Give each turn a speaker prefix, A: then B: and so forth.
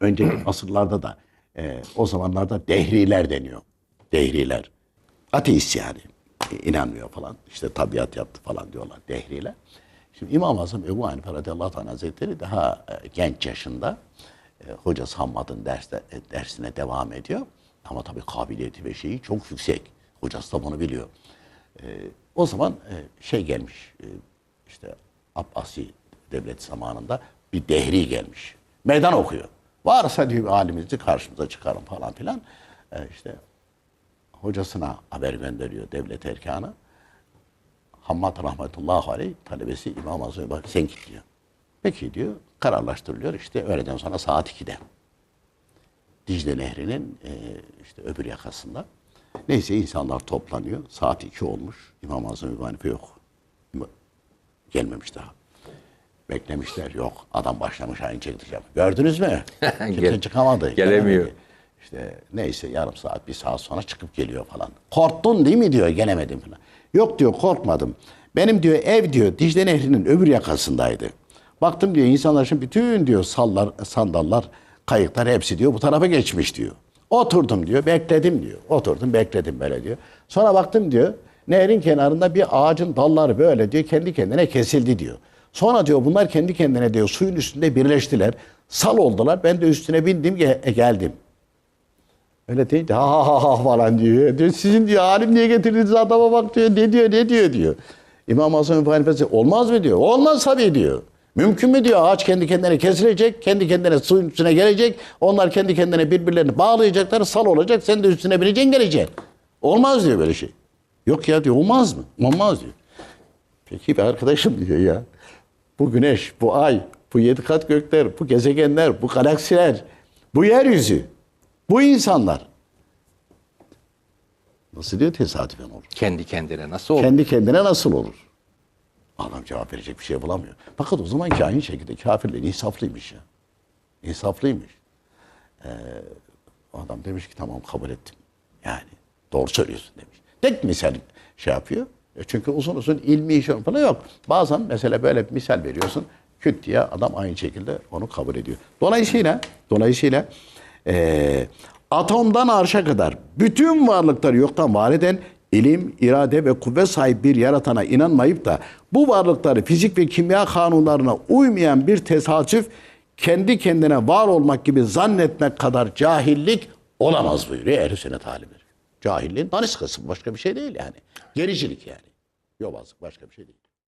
A: önceki asırlarda da e, o zamanlarda dehriler deniyor. Dehriler. Ateist yani. E, inanmıyor falan. İşte tabiat yaptı falan diyorlar dehriler. Şimdi İmam-ı Azam Ebu Hanife radıyallahu anh hazretleri daha e, genç yaşında e, hocası Hammad'ın derste, e, dersine devam ediyor. Ama tabii kabiliyeti ve şeyi çok yüksek. Hocası da bunu biliyor. E, o zaman e, şey gelmiş, e, işte Abbasi devlet zamanında bir dehri gelmiş. Meydan okuyor. Varsa diyor halimizi karşımıza çıkarın falan filan. E, işte hocasına haber gönderiyor devlet erkanı. Hammad rahmetullahi aleyh talebesi İmam Azam'a bak sen git diyor. Peki diyor kararlaştırılıyor işte öğleden sonra saat 2'de. Dicle Nehri'nin e, işte öbür yakasında. Neyse insanlar toplanıyor. Saat 2 olmuş. İmam Azam İbn Hanife yok. Gelmemiş daha. Beklemişler. Yok. Adam başlamış aynı çekeceğim. Gördünüz mü? Kimse
B: Gel-
A: çıkamadı.
B: gelemiyor.
A: gelemedi. İşte neyse yarım saat, bir saat sonra çıkıp geliyor falan. Korktun değil mi diyor, gelemedim falan. Yok diyor, korkmadım. Benim diyor ev diyor Dicle Nehri'nin öbür yakasındaydı. Baktım diyor insanlar şimdi bütün diyor sallar, sandallar, kayıklar hepsi diyor bu tarafa geçmiş diyor. Oturdum diyor, bekledim diyor. Oturdum, bekledim böyle diyor. Sonra baktım diyor, nehrin kenarında bir ağacın dalları böyle diyor kendi kendine kesildi diyor. Sonra diyor bunlar kendi kendine diyor suyun üstünde birleştiler. Sal oldular. Ben de üstüne bindim ge- geldim. Öyle deyince ha ha ha falan diyor. diyor. Sizin diyor alim niye getirdiniz adama bak diyor. Ne diyor ne diyor diyor. İmam Hasan Ebu Hanife olmaz mı diyor. Olmaz tabii diyor. Mümkün mü diyor ağaç kendi kendine kesilecek, kendi kendine suyun üstüne gelecek. Onlar kendi kendine birbirlerini bağlayacaklar, sal olacak. Sen de üstüne bineceksin geleceksin. Olmaz diyor böyle şey. Yok ya diyor olmaz mı? Olmaz diyor. Peki be arkadaşım diyor ya. Bu güneş, bu ay, bu yedi kat gökler, bu gezegenler, bu galaksiler, bu yeryüzü, bu insanlar. Nasıl diyor tesadüfen olur?
B: Kendi kendine nasıl olur?
A: Kendi kendine nasıl olur? Adam cevap verecek bir şey bulamıyor. Fakat o zamanki aynı şekilde kafirler insaflıymış ya. İnsaflıymış. Ee, adam demiş ki tamam kabul ettim. Yani doğru söylüyorsun demiş. Tek misal şey yapıyor. E Çünkü uzun uzun ilmi iş falan yok. Bazen mesela böyle bir misal veriyorsun. Küt diye adam aynı şekilde onu kabul ediyor. Dolayısıyla dolayısıyla eee, atomdan arşa kadar bütün varlıkları yoktan var eden ilim, irade ve kuvvet sahibi bir yaratana inanmayıp da bu varlıkları fizik ve kimya kanunlarına uymayan bir tesadüf kendi kendine var olmak gibi zannetmek kadar cahillik olamaz buyuruyor ehl sünnet alimleri. Cahilliğin daniskası başka bir şey değil yani. Gericilik yani. Yobazlık başka bir şey değil.